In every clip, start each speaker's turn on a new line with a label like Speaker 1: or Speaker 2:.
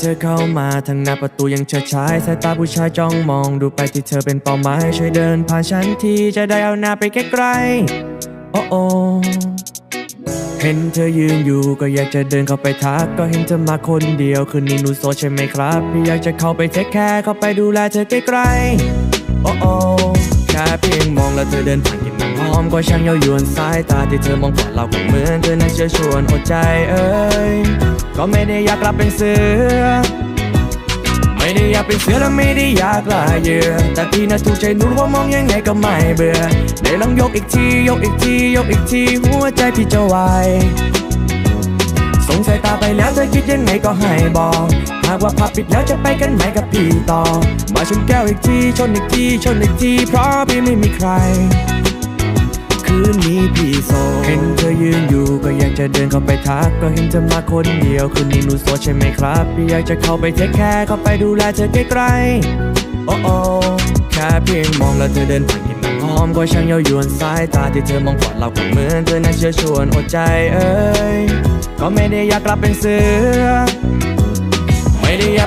Speaker 1: เธอเข้ามาทางหน้าประตูยังเฉิดฉายสายตาผู้ชายจ้องมองดูไปที่เธอเป็นเป้าหมายช่วยเดินผ่านฉันทีจะได้เอาหน้าไปใกล้ๆโอ้โอเห็นเธอยืนอยู่ก็อยากจะเดินเข้าไปทัก ก็เห็นเธอมาคนเดียวคืนนี้หนูโสดใช่ไหมครับพี่อยากจะเข้าไปเทคแคร์เข้าไปดูแลเธอใกล้ๆโอ้โอแค่เพียงมองแล้วเธอเดินผ่านกินน้ำห อมก็ช่างเย้ายวนสายตาที่เธอมองผ่านเราก็เหมือนเธอนั้นเชื่อชวนอดใจเอ้ยก็ไม่ได้อยากกลับเป็นเสือ ไม่ได้อยากเป็นเสือและไม่ได้อยากลายเยื่อแต่พี่น่ะถูกใจหนูว่ามองยังไงก็ไม่เบื่อได้ลองยกอีกทียกอีกทียกอีกทีหัวใจพี่จะไหวสงสัยตาไปแล้วเธอคิดยังไงก็ให้บอกหากว่าพับปิดแล้วจะไปกันไหมกับพี่ต่อ มาชนแก้วอีกทีชนอีกทีชนอีกทีเพราะพี่ไม่มีใคร นนี้พี่โสดเห็นเธอยืนอยู่ก็อยากจะเดินเข้าไปทัก ก็เห็นเธอมาคนเดียวคืนนี้หนูโสดใช่ไหมครับพี่อยากจะเข้าไปเทคแคร์เข้าไปดูแลเธอใกล้ๆโอ้โอแค่เพียงมองแล้วเธอเดินผ่านกินน้ำหอมก็ช่างเย้ายวนสายตาที่เธอมองผ่านเราก็เหมือนเธอนั้นเชื่อชวนอดใจเอ้ยก็ไม่ได้อยากกลับเป็นเสือไม่ได้อ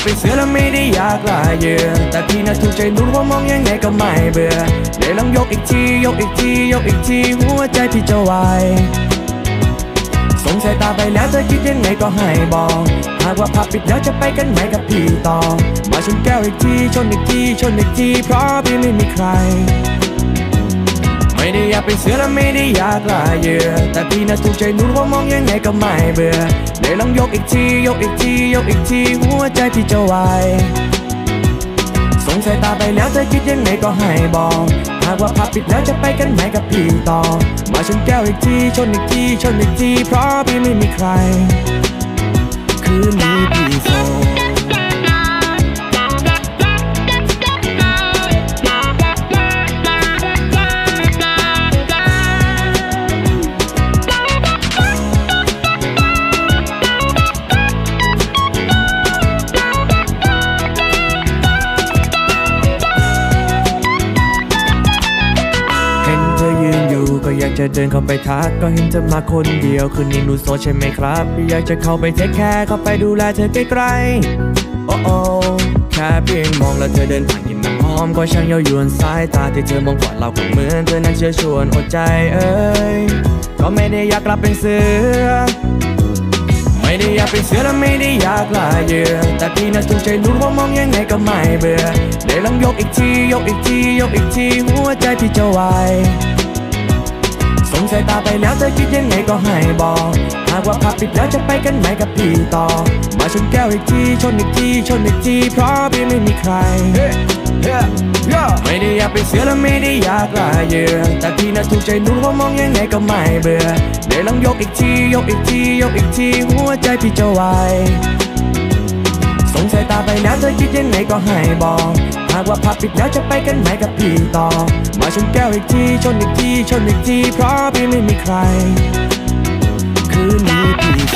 Speaker 1: เป็นเสือและไม่ได้อยากลายเยือแต่พี่น่ะถูกใจหนูว่ามองยังไงก็ไม่เบื่อได้ลองยกอีกทียกอีกทียกอีกทีหัวใจพี่จะไหวสงสัยตาไปแล้วเธอคิดยังไงก็ให้บอกหากว่าพับปิดแล้วจะไปกันไหมกับพี่ต่อ มาชนแก้วอีกทีชนอีกทีชนอีกทีเพราะพี่ไม่มีใคร ไม่ได้อยากเป็นเสือและไม่ได้อยากลายเยื่อแต่พี่น่ะถูกใจหนูว่ามองยังไงก็ไม่เบื่อได้ลองยกอีกทียกอีกทียกอีกทีหัวใจพี่จะไหวสงสัยตาไปแล้วเธอคิดยังไงก็ให้บอกหากว่าพับปิดแล้วจะไปกันไหมกับพี่ต่อ มาชนแก้วอีกทีชนอีกทีชนอีกทีเพราะพี่ไม่มีใคร คืนนี้พี่ากจะเดินเข้าไปทักก็เห็นเธอมาคนเดียว คืนนี้หนูโสดใช่ไหมครับพี่อยากจะเข้าไปเทคแคร์เข้าไปดูแลเธอใกล้ๆโอ้โอแค่เพียงมองแล้วเธอเดินผ่านกินน้ำหอมก็ช่างเย้ายวนสายตาที่เธอมองผ่านเราก็เหมือนเธอนั้นเชื่อชวนอดใจเอ้ยก็ไม่ได้อยากกลับเป็นเสือไม่ได้อยากเป็นเสือและไม่ได้อยากลายเยื่อแต่พี่น่ะถูกใจหนูว่ามองยังไงก็ไม่เบื่อได้ลองยกอีกทียกอีกทียกอีกทีหัวใจพี่จะไหว สงสัยตาไปแล้วเธอคิดยังไงก็ให้บอกหากว่าพับปิดแล้วจะไปกันไหมกับพี่ต่อ มาชนแก้วอีกทีชนอีกทีชนอีกทีเพราะพี่ไม่มีใคร ไม่ได้อยากเป็นเสือและไม่ได้อยากลายเหยื่อแต่พี่น่ะถูกใจหนูว่ามองยังไงก็ไม่เบื่อได้ลองยกอีกทียกอีกทียกอีกทีหัวใจพี่จะไหวสงสัยตาไปแล้วเธอคิดยังไงก็ให้บอก หากว่าพับปิดแล้วจะไปกันไหมกับพี่ต่อ มาชนแก้วอีกทีชนอีกทีชนอีกทีเพราะพี่ไม่มีใคร คืนนี้พี่โส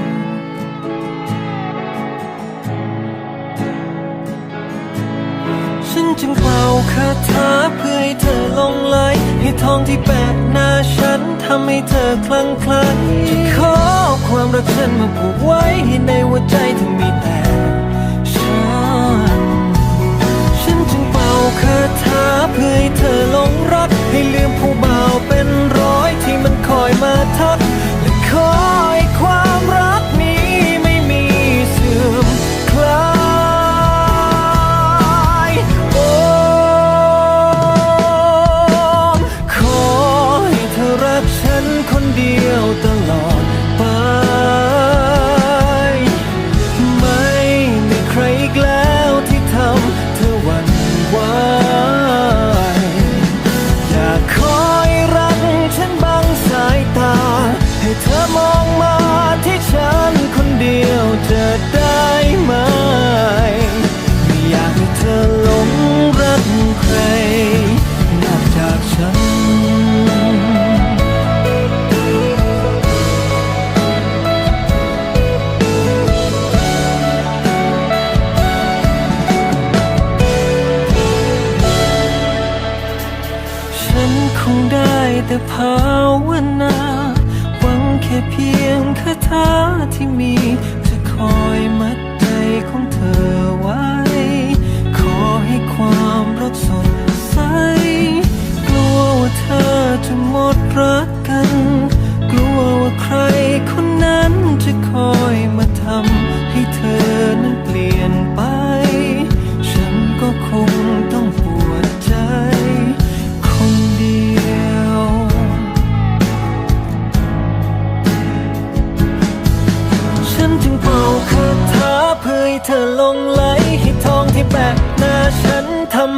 Speaker 2: จึงเป่าคาถาเพื่อให้เธอลงไหลให้ทองที่แปดหน้าฉันทำให้เธอคลั่งไคล้จะขอความรักฉันมาผูกไว้ให้ในหัวใจเธอมีแต่ฉัน ฉันจึงเป่าคาถา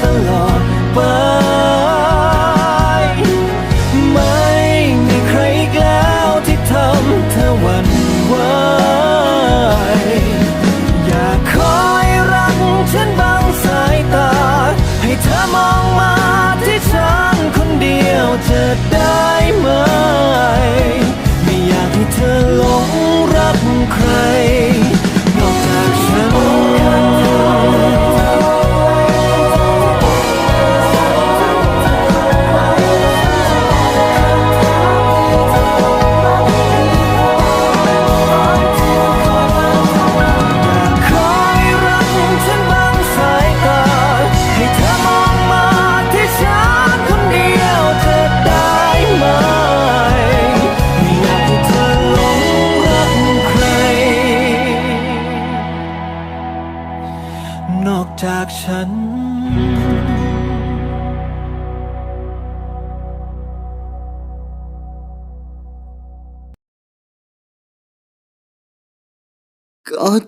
Speaker 2: 的老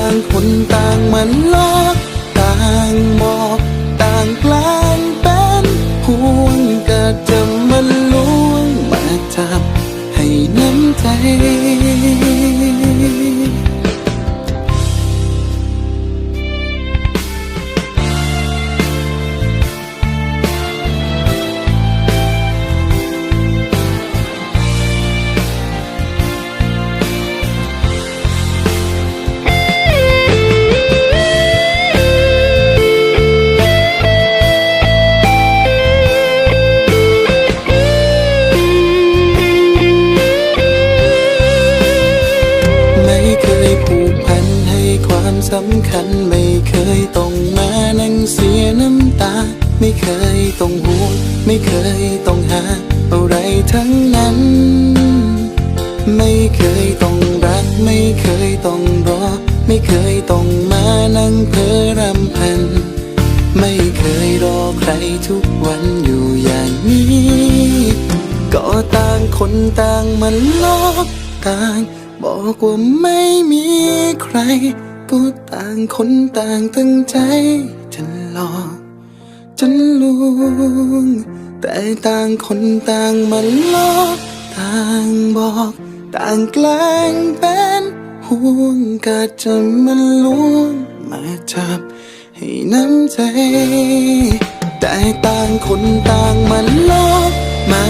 Speaker 3: า มันลอกต่าง บอกว่าไม่มีใคร ก็ต่างคนต่างตั้งใจจะหลอกจะลวงแต่ต่างคนต่างมันลอกต่างบอก ต่างแกล้งเป็นห่วงก็จะมันลวงมาจับให้น้ำใจ แต่ต่างคนต่างมันลอกมา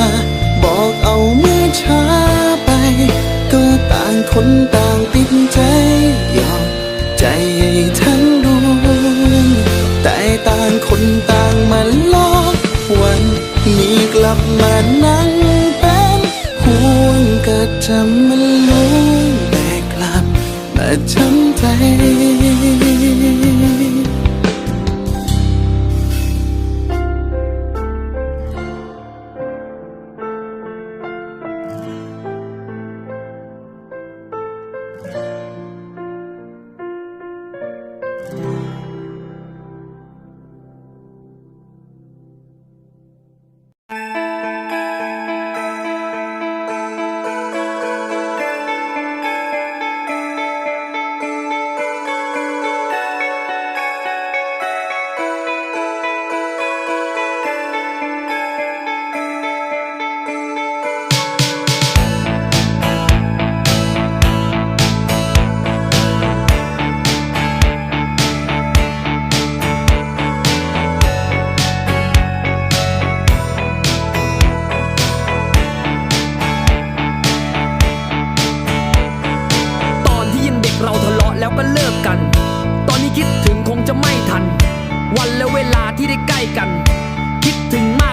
Speaker 3: บอกเอาเมื่อ ช้าไป ก็ต่างคนต่างติดใจยอมใจให้ทั้งดวงแต่ต่างคนต่างมันลอกวันนี้กลับมานั่งเป็นห่วงก็จะมันลุงแต่กลับมาช้ำใจ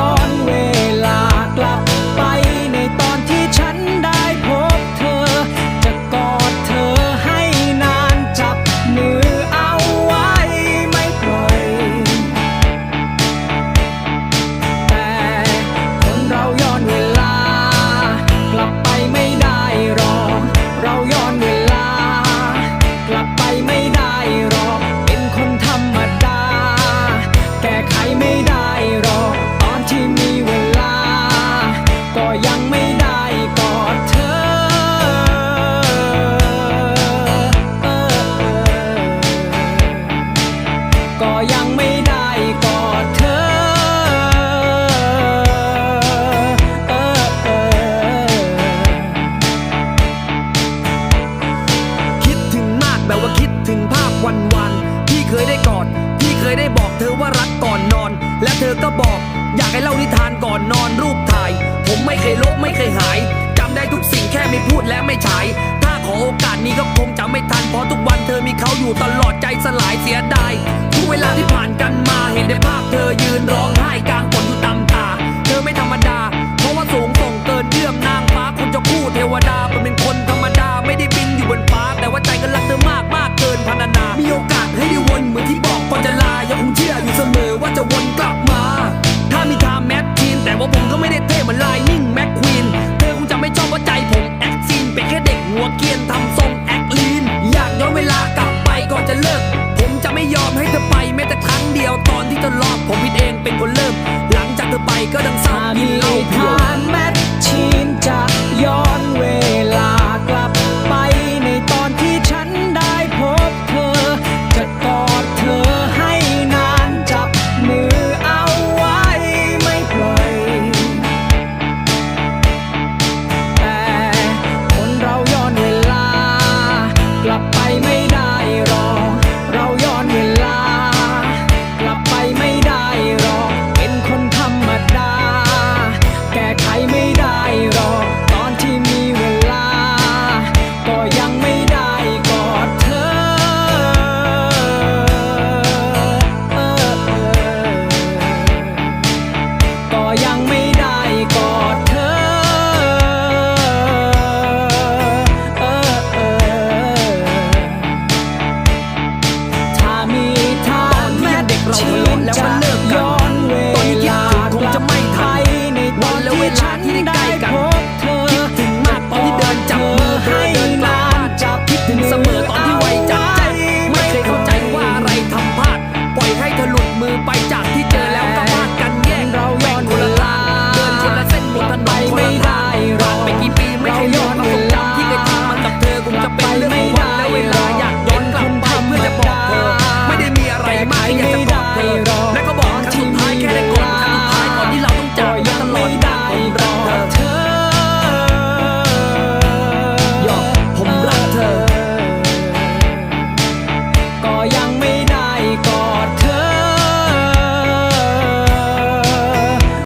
Speaker 2: อ